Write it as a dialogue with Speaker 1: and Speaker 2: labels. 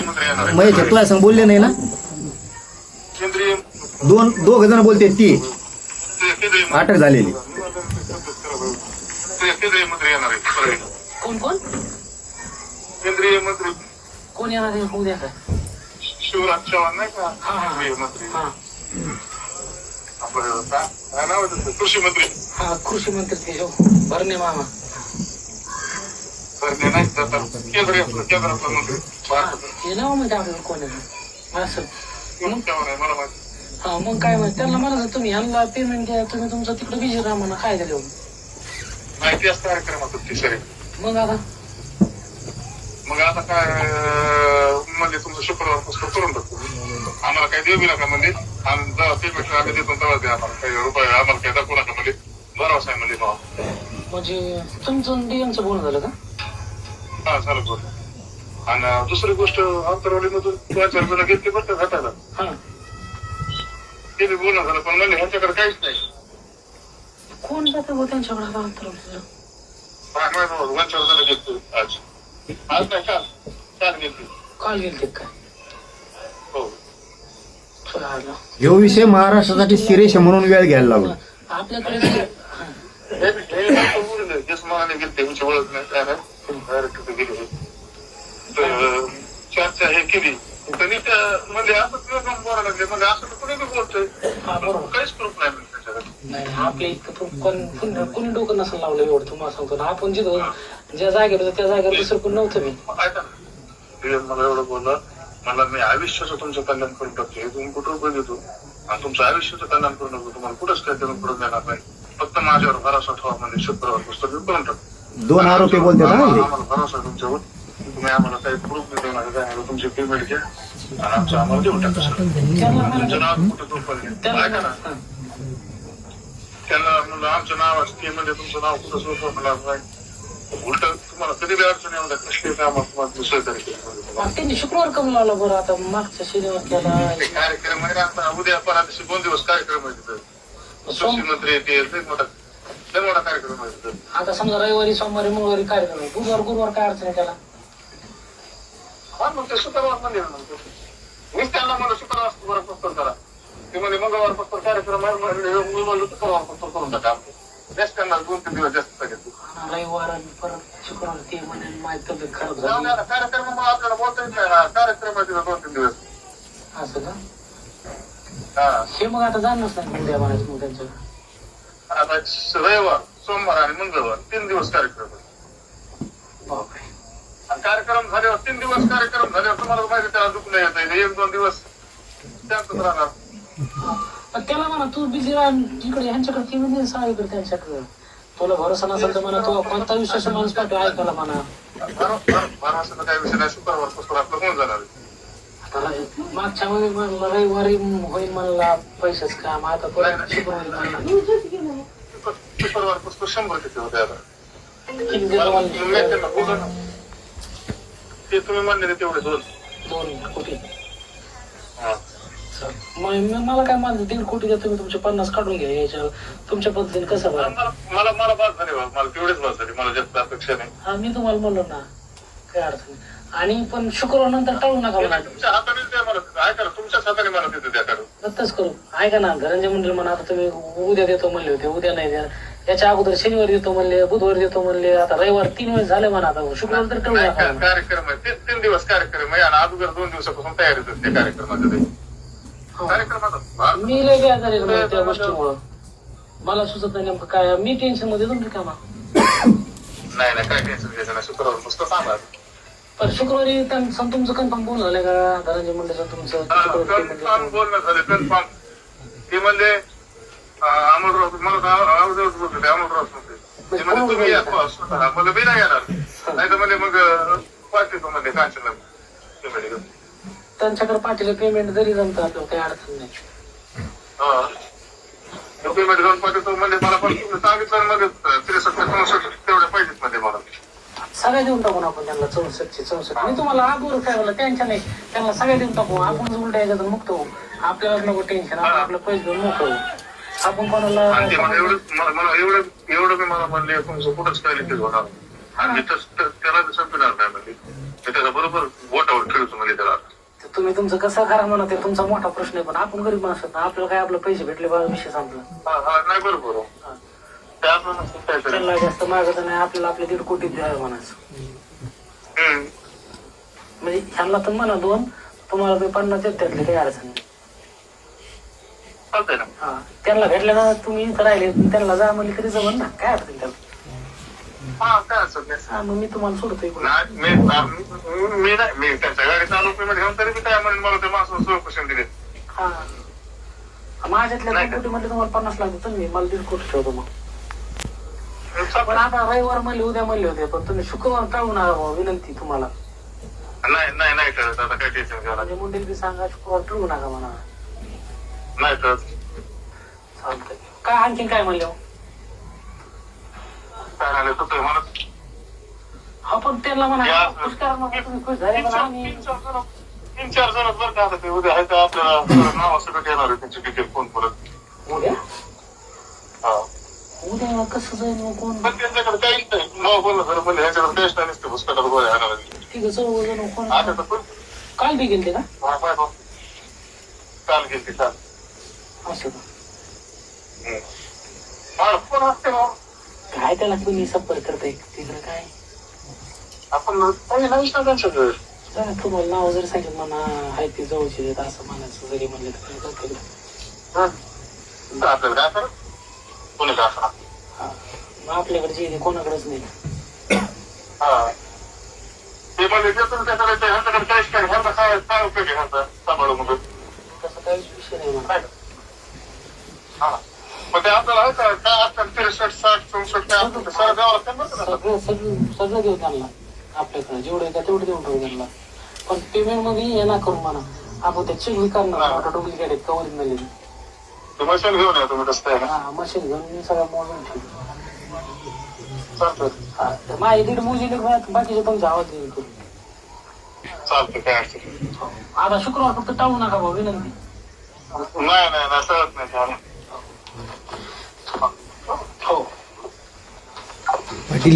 Speaker 1: केंद्रीय मंत्री येणार
Speaker 2: तुला सांग बोलले नाही ना?
Speaker 1: केंद्रीय
Speaker 2: दोन दोघ जण बोलते ती.
Speaker 1: ते केंद्रीय मंत्री-
Speaker 2: अटक झालेली.
Speaker 1: ते केंद्रीय मंत्री येणार आहे परळी.
Speaker 3: कोण कोण?
Speaker 1: केंद्रीय मंत्री.
Speaker 3: कोण येणार आहे? उद्या काय
Speaker 1: शिवराज चव्हाण नाही का?
Speaker 3: हा, हा.
Speaker 1: केंद्रीय मंत्री.
Speaker 3: हा.
Speaker 1: आपलं काय काय नाव आहे त्याचं? कृषी मंत्री.
Speaker 3: हा कृषी मंत्री ते हो. भरणे मामा.
Speaker 1: तर ते नाही तर केंद्रीय केंद्रातला मंत्री.
Speaker 3: हा
Speaker 1: भारतात
Speaker 3: ते नाव माहिती आपल्याला कोण आहे? असं
Speaker 1: मला माहिती.
Speaker 3: हा मग काय माहिती? त्यांना म्हणा तुम्ही यांना पेमेंट द्या तुम्ही तुमचं तिकडे बिझी राहा म्हणा काय झालं?
Speaker 1: माहिती असं कार्यक्रमात सरी
Speaker 3: मग आता?
Speaker 1: मग आता काय म्हणजे तुमचं शुक्रवार पुस्तक करून टाकतो आम्हाला काही देऊ नका म्हणजे आम्ही जेव्हा पेमेंट आम्ही देतो तेव्हा द्या आम्हाला. काही रुपये आम्हाला काही दाखवू नका म्हणजे भरवसा आहे म्हणजे भाव
Speaker 3: म्हणजे तुमचं डीएमचं बोलणं झालं का?
Speaker 1: हा झालं आणि दुसरी गोष्ट अंतरवालीमधून दोन चार रुपयाला घेतली बरं का भेटायला
Speaker 3: हा.
Speaker 1: ते बी बोलणं झालं पण म्हणजे ह्याच्याकडे काहीच नाही.
Speaker 3: कोण जातं हो त्यांच्याकडे आता
Speaker 1: घेतली आज. आज नाही काल. काल घेतली
Speaker 3: काल गेलते काय
Speaker 1: हो.
Speaker 3: चला.
Speaker 2: ह्यो विषय महाराष्ट्रासाठी सिरेश म्हणून वेळ घ्यायला लागलो.
Speaker 3: आपल्याकडे हा.
Speaker 1: हे बी- हे गेले त्यांची ओळख नाही काय नाही. डायरेक्ट तिथे गेले. चर्चा हे केली. त्यांनी त्या म्हणजे असं तुला पण बोलायला लागले. म्हणजे असं तर कुणी बी बोलतोय.
Speaker 3: हा बरोबर.
Speaker 1: काहीच प्रूफ नाही
Speaker 3: नाही आपल्या इतकं पण कोण डोकं नसेल लावलं एवढं तुम्हाला सांगतो ना. आपण जिथं ज्या जागेवर होतो त्या जागेवर दुसरं कोण नव्हतं मी
Speaker 1: मग ऐका मला एवढं बोललं मला मी आयुष्याचं तुमचं कल्याण करून टाकतो. हे तुम्ही कुठं रुपये देतो? आणि तुमचं आयुष्याचं कल्याण करून टाकतो. तुम्हाला कुठंच काही करून करून देणार नाही. फक्त माझ्यावर भरोसा ठेवा म्हणजे शुक्रवार पुस्तक करून टाकतो.
Speaker 2: दोन आरोपी बोलते
Speaker 1: आम्हाला भरोसा तुमच्यावर. तुम्ही आम्हाला काही प्रूफ देणार काय आहे, तुमची पेमेंट घ्या. आणि आमचं आम्हाला देऊन टाका सर तुमचं नाव कुठं.
Speaker 3: त्यांना
Speaker 1: ऐका ना. त्यांना म्हणलं आमचं नाव असते म्हणजे तुमचं नाव कुठं झोपलं नाही उलट तुम्हाला कधी बी अडचण येऊन जात कसली कामात तुम्हाला दुसरं
Speaker 3: मग त्यांनी शुक्रवार कम लावला बरं आता मागच्या शनिवार केला.
Speaker 1: कार्यक्रम आहे आता उद्या परा दिवशी दोन दिवस कार्यक्रम आहे तिथं. कृषी मंत्री येते मोठा लय मोठा कार्यक्रम आहे तिथं.
Speaker 3: आता समजा रविवारी सोमवारी मंगळवारी कार्यक्रम आहे. बुधवार गुरुवार काय अडचण आहे त्याला?
Speaker 1: हा मग ते शुक्रवार मीच त्यांना मला शुक्रवार बरं पुस्तक करा. ते म्हणजे मंगळवार पुस्तक कार्यक्रम आहे. म्हणले, शुक्रवार पुस्तक करून टाका जास्त त्यांना दोन तीन दिवस जास्त
Speaker 3: रविवार आणि परत शुक्रवार ते म्हणे माझी तब्येत खराब झाली.
Speaker 1: कार्यक्रमामुळे आपल्याला बोलता येत नाही. ना कार्यक्रम आहे दोन तीन दिवस.
Speaker 3: असं का?
Speaker 1: हा.
Speaker 3: मग आता जाणच नाही उद्या म्हणायचं मग त्यांचं.
Speaker 1: आता रविवार सोमवार आणि मंगळवार तीन दिवस कार्यक्रम. आहे
Speaker 3: बापरे.
Speaker 1: कार्यक्रम झाल्यावर तीन दिवस कार्यक्रम झाल्यावर तुम्हाला माहिती त्याला दुःख नाही येत एक दोन दिवस त्यातच राहणार
Speaker 3: त्याला म्हणा तू बिझी राह इकडे ह्यांच्याकडे ती म्हणजे सगळीकडे त्यांच्याकडे तुला भरोसा नसेल तर म्हणा तू कोणता विश्वास माणूस पाठव ऐकायला म्हणा
Speaker 1: महाराष्ट्राचा काही विषय नाही शुक्रवारपासून आपलं होऊन जाणार आहे.
Speaker 3: मागच्या मध्ये रविवारी होईल म्हणला पैसेच काम आता परत शुक्रवारी म्हणला
Speaker 1: शुक्रवारपासून शंभर किती होते आता
Speaker 3: किती
Speaker 1: मला
Speaker 3: दिवस
Speaker 1: मी
Speaker 3: म्हणले?
Speaker 1: त्यांना बोललो ना. ते तुम्ही म्हणले तेवढे दोन
Speaker 3: दोन कोटी
Speaker 1: हा.
Speaker 3: मग मला काय माझं दीड कोटी द्या तुम्ही तुमचे पन्नास काढून घ्या याच्या तुमच्या पद्धतीने कसं बरं?
Speaker 1: मला मला मला बाद झाली. मला तेवढेच बाद झाली मला जास्त अपेक्षा नाही.
Speaker 3: हा मी तुम्हाला म्हणलो ना काय अडचण नाही. आणि पण शुक्रवार नंतर टाळू नका म्हणा.
Speaker 1: तुमच्या हाताने द्या मला तिथं. ऐका ना तुमच्याच हाताने मला तिथे द्या करून
Speaker 3: आत्ताच करू. ऐका ना धनंजय मंडळ म्हणा आता तुम्ही उद्या देतो म्हणले होते उद्या नाही द्या याच्या अगोदर शनिवारी देतो म्हणले बुधवारी देतो म्हणले आता रविवार तीन वेळेस झाले म्हणा आता शुक्रवार तर टाळू
Speaker 1: नाही,
Speaker 3: नका
Speaker 1: का-
Speaker 3: म्हणा.
Speaker 1: कार्यक्रम आहे. तीन दिवस कार्यक्रम आहे आणि अगोदर दोन दिवसापासून तयारीत असते कार्यक्रमाचं ते
Speaker 3: हा.
Speaker 1: कार्यक्रमाचा
Speaker 3: मी लय बेजार त्या गोष्टीमुळं. मला सुचत नाही नेमकं काय मी टेन्शनमध्ये तुमची कामा.
Speaker 1: नाही नाही काय टेन्शन घ्यायचं नाही. शुक्रवार पुस्तक सांगा.
Speaker 3: पण शुक्रवारी तुमचं कन्फर्म बोलणं झालं का? धनंजय मंडळचं तुमचं.
Speaker 1: बोलणं झालं कन्फर्म ते म्हणले अमोलराव मला अमोलराव म्हणजे तुम्ही या स्वतः मला मी नाही येणार नाही तर म्हणजे मग पाठवतो म्हणजे कांचनला.
Speaker 3: त्यांच्याकडे पाठीला पेमेंट जरी जमतं आपल्याला काही अडचण नाही
Speaker 1: हा. पेमेंट घेऊन पाठवतो म्हणजे मला पण सांगितलं म्हणजे त्रेसष्ट चौसष्ट तेवढे पाहिजेत म्हणजे मला
Speaker 3: सगळ्या देऊन टाकून आपण त्यांना चौसष्टचे चौसष्ट मी तुम्हाला आगोर काय बोला टेन्शन नाही त्यांना सगळ्या देऊन टाकू आपण उलटा याच्यातून मुक्त होऊ आपल्याला नको टेन्शन आपण आपलं पैसे घेऊन मोकळ होऊ आपण कोणाला
Speaker 1: आणि ते मला एवढं मला मला एवढं एवढं मी मला म्हणले तुमचं कुठंच काय लिखित होणार आणि मी तस- त्याला बी संपणार नाही म्हणजे मी त्याच्या बरोबर बोटावर खेळतो म्हणजे त्याला
Speaker 3: तुम्ही तुमचं कसं करा म्हणा ते तुमचा मोठा प्रश्न आहे पण आपण गरीब माणसं आहोत ना. आपल्याला काय आपलं पैसे भेटले बा विषय संपला
Speaker 1: हा हा नाही बरोबर.
Speaker 3: हा.
Speaker 1: ते आपलं नसतं काहीतरी
Speaker 3: त्यांना जास्त मागत नाही आपल्याला आपले दीड कोटी द्यावे म्हणायचं
Speaker 1: हम्म.
Speaker 3: म्हणजे ह्यांना तर म्हणा दोन तुम्हाला ते पन्नास आहेत त्यातले काही अडचण नाही
Speaker 1: चालतंय ना.
Speaker 3: हा. त्यांना भेटले ना तुम्ही इथं राहिले त्यांना जा म्हणले तरी जमन ना काय अडचण त्याला?
Speaker 1: हा काय असत नाही.
Speaker 3: हा मग मी तुम्हाला सोडतो इकडून
Speaker 1: नाही, मी मी- मी नाही मी त्यांच्या गाडी चालू पेमेंट घेऊन तरी मी काय? म्हणेन मला ते माणसं सोय कुशन दिले.
Speaker 3: हा. माझ्यातल्या
Speaker 1: नाही
Speaker 3: दोन
Speaker 1: का?
Speaker 3: कोटी मध्ये तुम्हाला पन्नास लागते तुम्ही मला दीड कोटी ठेवतो मग. पण
Speaker 1: चालतंय.
Speaker 3: आता रविवार म्हणले उद्या म्हणले होते पण तुम्ही शुक्रवार टाळू नका भाऊ, विनंती तुम्हाला.
Speaker 1: नाही नाही नाही करत आता काय टेन्शन
Speaker 3: म्हणजे मुंडेल बी सांगा शुक्रवार टाळू नका म्हणा.
Speaker 1: नाही
Speaker 3: चालतंय. काय आणखीन काय म्हणले हो?
Speaker 1: काय झालं? तुझं म्हणत
Speaker 3: हा पण त्यांना म्हणा
Speaker 1: या.
Speaker 3: खुश करा ना, तुम्ही खुश झाले
Speaker 1: तीन
Speaker 3: म्हणा
Speaker 1: चार
Speaker 3: आम्ही
Speaker 1: तीन चार जण तीन चार जण बरं का आता ते उद्या आहे का आपल्याला नावासकट येणार आहे त्यांची डिटेल फोन परत
Speaker 3: उद्या?
Speaker 1: हा.
Speaker 3: उद्या कसं जाईल मग कोण?
Speaker 1: पण त्यांच्याकडे काहीच नाही. नाव बोललं खरं म्हणजे ह्याच्याकडे काहीच नाही नसते पुस्तकात गोळ्या आणणार
Speaker 3: ठीक आहे चौघ जण कोण?
Speaker 1: आता तर पण
Speaker 3: काल बी गेलते का?
Speaker 1: हा, बाय बाय. काल गेली काल.
Speaker 3: असं. का.
Speaker 1: हा, फोन असते ना
Speaker 3: काय त्याला कोणी संपर्क करताय? तिकडे काय?
Speaker 1: आपण
Speaker 3: तुम्हाला नाव जरी सांगितलं म्हणा हाय ते जवळचे आहेत असं म्हणायचं जरी म्हणलं तर काय करतील.
Speaker 1: हं. आपल्याला काय कोणी काय असणार
Speaker 3: हा. आपल्याकडे जे कोणाकडेच नाही.
Speaker 1: हा. ते म्हणजे त्याच्याकडे काहीच काय काय काय उपयोग आहे सांभाळून.
Speaker 3: तसं काही विषय नाही म्हणा.
Speaker 1: का हा मग ते आपल्याला का काय असतं त्रेसष्ट साठ चौसष्ट काय सगळं द्यावं लागतं?
Speaker 3: सगळं सगळं सगळं देऊ त्यांना आपल्याकडे जेवढं का तेवढं देऊन ठेवू त्यांना पण पेमेंटमध्ये हे ना करू म्हणा आपण ते चेक करणार आता डुप्लिकेट आहेत का ओरिजिनल आहे
Speaker 1: ते मशीन घेऊन या तुम्ही
Speaker 3: हा मशीन घेऊन मी सगळं मोजून ठेवू हा तर माझे दीड मोजले बाकीचे तुमचा आवाज देईल करू
Speaker 1: चालतं काय अडचण नाही.
Speaker 3: आता शुक्रवार फक्त टाळू नका भाऊ विनंती
Speaker 1: नाही नाही नाही सगळंच नाही aquí